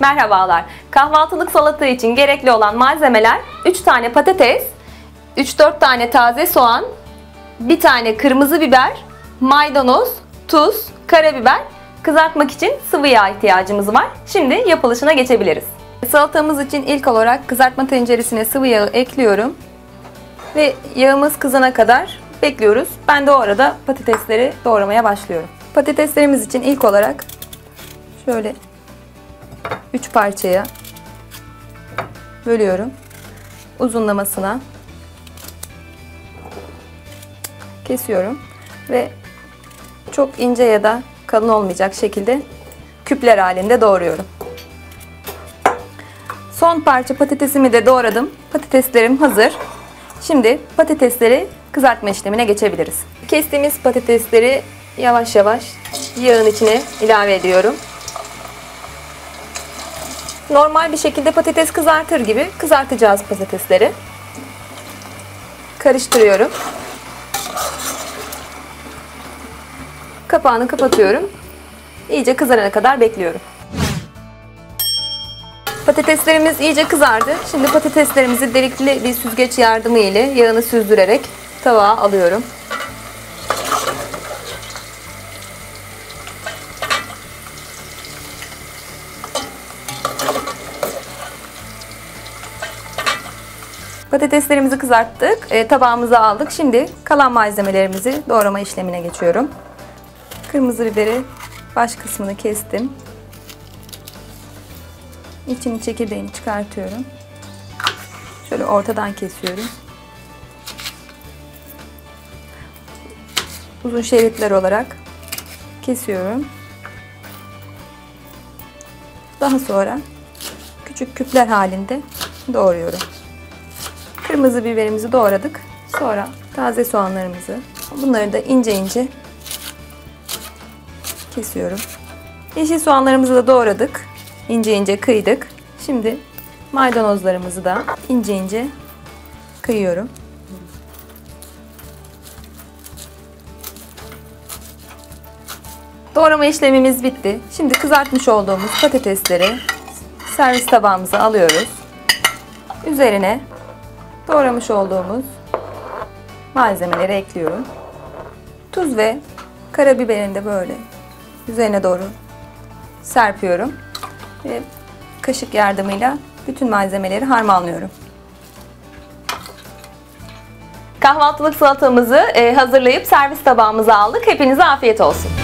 Merhabalar. Kahvaltılık salata için gerekli olan malzemeler 3 tane patates, 3-4 tane taze soğan, 1 tane kırmızı biber, maydanoz, tuz, karabiber, kızartmak için sıvı yağ ihtiyacımız var. Şimdi yapılışına geçebiliriz. Salatamız için ilk olarak kızartma tenceresine sıvı yağı ekliyorum. Ve yağımız kızana kadar bekliyoruz. Ben de o arada patatesleri doğramaya başlıyorum. Patateslerimiz için ilk olarak şöyle 3 parçaya bölüyorum. Uzunlamasına kesiyorum ve çok ince ya da kalın olmayacak şekilde küpler halinde doğruyorum. Son parça patatesimi de doğradım. Patateslerim hazır. Şimdi patatesleri kızartma işlemine geçebiliriz. Kestiğimiz patatesleri yavaş yavaş yağın içine ilave ediyorum. Normal bir şekilde patates kızartır gibi kızartacağız patatesleri. Karıştırıyorum. Kapağını kapatıyorum. İyice kızarana kadar bekliyorum. Patateslerimiz iyice kızardı. Şimdi patateslerimizi delikli bir süzgeç yardımı ile yağını süzdürerek tabağa alıyorum. Patateslerimizi kızarttık. E, tabağımıza aldık. Şimdi kalan malzemelerimizi doğrama işlemine geçiyorum. Kırmızı biberi baş kısmını kestim. İçini çekirdeğini çıkartıyorum. Şöyle ortadan kesiyorum. Uzun şeritler olarak kesiyorum. Daha sonra küçük küpler halinde doğruyorum. Kırmızı biberimizi doğradık. Sonra taze soğanlarımızı bunları da ince ince kesiyorum. Yeşil soğanlarımızı da doğradık. İnce ince kıydık. Şimdi maydanozlarımızı da ince ince kıyıyorum. Doğrama işlemimiz bitti. Şimdi kızartmış olduğumuz patatesleri servis tabağımıza alıyoruz. Üzerine doğramış olduğumuz malzemeleri ekliyorum. Tuz ve karabiberini de böyle üzerine doğru serpiyorum. Ve kaşık yardımıyla bütün malzemeleri harmanlıyorum. Kahvaltılık salatamızı e, hazırlayıp servis tabağımıza aldık. Hepinize afiyet olsun.